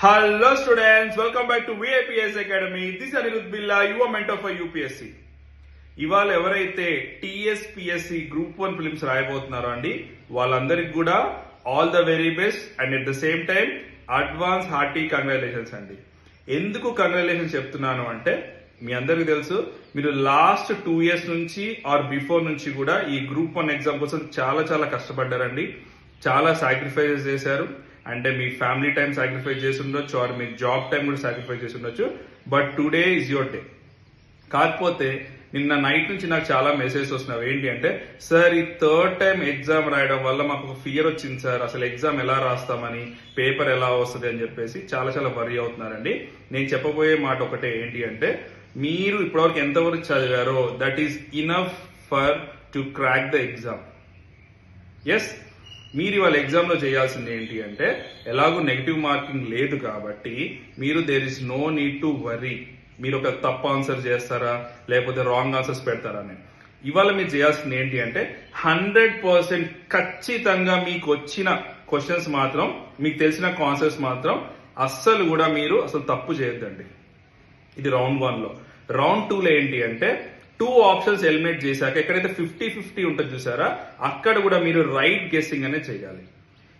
Hello students welcome back to VIPS academy this Anirudh Billa యువ your mentor for ఇవాళ ఎవరైతే TSPSC group one prelims రాయబోతున్నారో అండి వాళ్ళందరికి కూడా all the very best and at the same time advance hearty congratulations అండి. ఎందుకు congratulations చెప్తున్నాను అంటే మీ అందరికీ తెలుసు మీరు లాస్ట్ టూ ఇయర్స్ నుంచి ఆర్ బిఫోర్ నుంచి కూడా ఈ గ్రూప్ వన్ ఎగ్జామ్ కోసం చాలా చాలా కష్టపడ్డారండి. చాలా సాక్రిఫైజెస్ చేశారు. అంటే మీ ఫ్యామిలీ టైం సాక్రిఫైస్ చేసి ఉండొచ్చు ఆర్ మీ జాబ్ టైం కూడా సాక్రిఫైస్ చేసి ఉండొచ్చు. But today is your day కాకపోతే నిన్న నైట్ నుంచి నాకు చాలా మెసేజ్ వస్తున్నావు ఏంటి అంటే సార్ ఈ థర్డ్ టైం ఎగ్జామ్ రాయడం వల్ల మాకు ఒక ఫియర్ వచ్చింది సార్ అసలు ఎగ్జామ్ ఎలా రాస్తామని పేపర్ ఎలా వస్తుంది అని చెప్పేసి చాలా చాలా వరి అవుతున్నారండి. నేను చెప్పబోయే మాట ఒకటే ఏంటి అంటే మీరు ఇప్పటివరకు ఎంతవరకు చదివారో that is enough for to crack the exam yes మీరు ఇవాళ ఎగ్జామ్లో చేయాల్సింది ఏంటి అంటే ఎలాగో నెగిటివ్ మార్కింగ్ లేదు కాబట్టి మీరు there is no need to worry మీరు ఒక తప్పు ఆన్సర్ చేస్తారా? లేకపోతే రాంగ్ ఆన్సర్స్ పెడతారా అని. ఇవాళ మీరు చేయాల్సింది ఏంటి అంటే హండ్రెడ్ పర్సెంట్ ఖచ్చితంగా మీకు వచ్చిన క్వశ్చన్స్ మాత్రం మీకు తెలిసిన కాన్సెప్ట్స్ మాత్రం అస్సలు కూడా మీరు అసలు తప్పు చేయొద్దండి. ఇది రౌండ్ వన్లో రౌండ్ టూలో ఏంటి అంటే టూ ఆప్షన్స్ ఎలిమినేట్ చేశాక ఎక్కడైతే ఫిఫ్టీ ఫిఫ్టీ ఉంటుంది చూసారా అక్కడ కూడా మీరు రైట్ గెస్సింగ్ అనేది చేయాలి.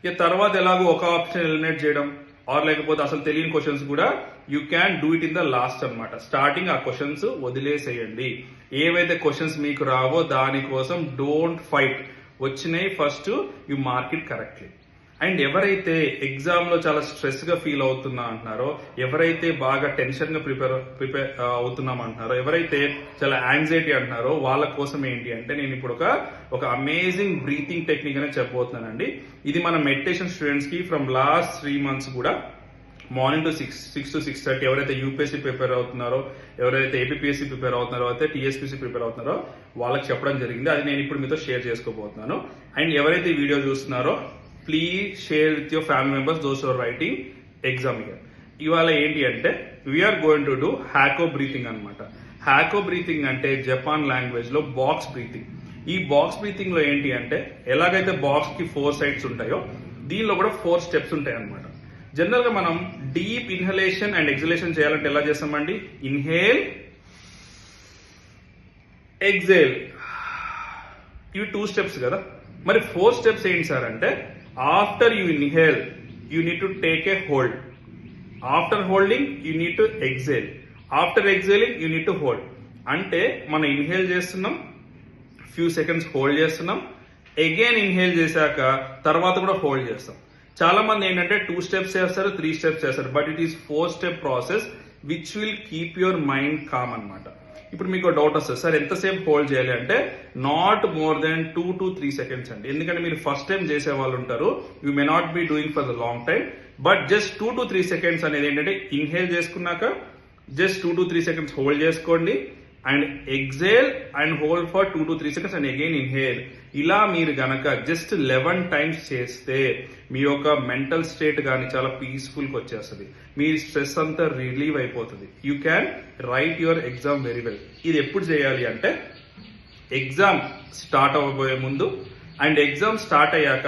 ఇక తర్వాత ఎలాగో ఒక ఆప్షన్ ఎలిమినేట్ చేయడం ఆర్ లేకపోతే అసలు తెలియని క్వశ్చన్స్ కూడా you can do it in the last అనమాట స్టార్టింగ్ ఆ క్వశ్చన్స్ వదిలేసేయండి. ఏవైతే క్వశ్చన్స్ మీకు రావో దానికోసం డోంట్ ఫైట్ వచ్చినాయి first you mark it correctly and ఎవరైతే ఎగ్జామ్లో చాలా స్ట్రెస్గా ఫీల్ అవుతున్నా అంటున్నారో ఎవరైతే బాగా టెన్షన్గా ప్రిపేర్ ప్రిపేర్ అవుతున్నాం అంటున్నారో ఎవరైతే చాలా యాంగ్జైటీ అంటున్నారో వాళ్ళ కోసం ఏంటి అంటే నేను ఇప్పుడు ఒక ఒక అమేజింగ్ బ్రీతింగ్ టెక్నిక్ అనేది చెప్పబోతున్నానండి. ఇది మన మెడిటేషన్ స్టూడెంట్స్కి ఫ్రమ్ లాస్ట్ త్రీ మంత్స్ కూడా morning to six six to six thirty ఎవరైతే యూపీఎస్సీ ప్రిపేర్ అవుతున్నారో ఎవరైతే ఏపీఎస్సీ ప్రిపేర్ అవుతున్నారో అయితే టీఎస్పీసీ ప్రిపేర్ అవుతున్నారో వాళ్ళకి చెప్పడం జరిగింది. అది నేను ఇప్పుడు మీతో షేర్ చేసుకోబోతున్నాను. అండ్ ఎవరైతే వీడియో చూస్తున్నారో please share with your family members those are writing exam year ఇవాళ ఏంటి అంటే we are going to do హ్యాకో breathing అనమాట హ్యాకో బ్రీతింగ్ అంటే జపాన్ లాంగ్వేజ్లో బాక్స్ బ్రీతింగ్ ఈ బాక్స్ బ్రీతింగ్లో ఏంటి అంటే ఎలాగైతే బాక్స్కి ఫోర్ సైడ్స్ ఉంటాయో దీనిలో కూడా ఫోర్ స్టెప్స్ ఉంటాయి అనమాట జనరల్గా మనం డీప్ ఇన్హలేషన్ అండ్ ఎగ్జలేషన్ చేయాలంటే ఎలా చేస్తామండి? ఇన్హేల్ ఎగ్జేల్ ఇవి టూ స్టెప్స్ కదా. మరి ఫోర్ స్టెప్స్ ఏంటి సార్ అంటే after you inhale you need to take a hold after holding you need to exhale after exhaling you need to hold అంటే మనం ఇన్హేల్ చేస్తున్నాం ఫ్యూ సెకండ్స్ హోల్డ్ చేస్తున్నాం. Again inhale చేశాక తర్వాత కూడా హోల్డ్ చేస్తాం. చాలా మంది ఏంటంటే టూ స్టెప్స్ చేస్తారు త్రీ స్టెప్స్ చేస్తారు. But it is four step process which will keep your mind calm అన్నమాట. ఇప్పుడు మీకు డౌట్ వస్తుంది. సార్ ఎంతసేపు హోల్డ్ చేయాలి అంటే not more than two to three seconds అండి. ఎందుకంటే మీరు ఫస్ట్ టైం చేసే వాళ్ళు ఉంటారు. You may not be doing for the long time but just two to three seconds అనేది ఏంటంటే ఇన్హేల్ చేసుకున్నాక just two to three seconds hold చేసుకోండి. And exhale and hold for two to three seconds and again inhale ఇలా మీరు గనక just eleven times చేస్తే మీ యొక్క mental state కానీ చాలా పీస్ఫుల్కి వచ్చేస్తుంది. మీ స్ట్రెస్ అంతా రిలీవ్ అయిపోతుంది. You can write your exam very well ఇది ఎప్పుడు చేయాలి అంటే ఎగ్జామ్ స్టార్ట్ అవ్వబోయే ముందు అండ్ ఎగ్జామ్ స్టార్ట్ అయ్యాక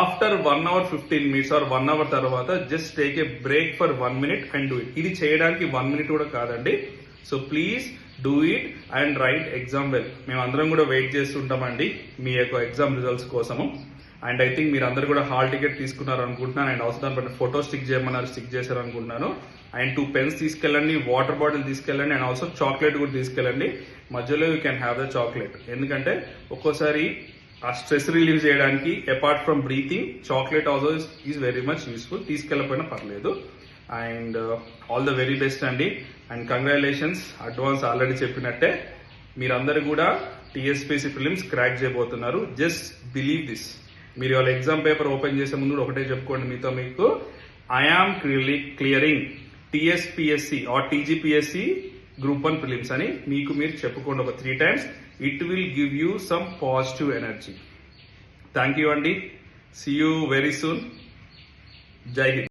after one hour fifteen minutes or one hour తర్వాత just take a break for one minute and do it ఇది చేయడానికి వన్ మినిట్ కూడా కాదండి. So please do it and write exam well మేము అందరం కూడా wait చేస్తుంటామండి మీ యొక్క ఎగ్జామ్ రిజల్ట్స్ కోసము. అండ్ ఐ థింక్ మీరు అందరు కూడా హాల్ టికెట్ తీసుకున్నారు అనుకుంటున్నాను అండ్ అవసరం బట్టి ఫోటో స్టిక్ చేయమన్నారు స్టిక్ చేశారు అనుకుంటున్నాను అండ్ టూ పెన్స్ తీసుకెళ్ళండి వాటర్ బాటిల్ తీసుకెళ్ళండి అండ్ ఆల్సో చాక్లెట్ కూడా తీసుకెళ్ళండి. మధ్యలో you can have the chocolate ఎందుకంటే ఒక్కోసారి ఆ స్ట్రెస్ రిలీవ్ చేయడానికి apart from breathing chocolate also is very much useful తీసుకెళ్ళకపోయినా పర్లేదు. And all the very best అండి. అండ్ కంగ్రాచులేషన్స్ అడ్వాన్స్ ఆల్రెడీ చెప్పినట్టే. మీరందరూ కూడా టీఎస్పీసీ ఫిలిమ్స్ క్రాక్ చేయబోతున్నారు. జస్ట్ బిలీవ్ దిస్ మీరు వాళ్ళ ఎగ్జామ్ పేపర్ ఓపెన్ చేసే ముందు ఒకటే చెప్పుకోండి మీతో మీకు. I am clearing TSPSC or TGPSC group one prelims అని మీకు మీరు చెప్పుకోండి ఒక three times it will give you some positive energy thank you అండి సీ యూ వెరీ సూన్ జై హింద్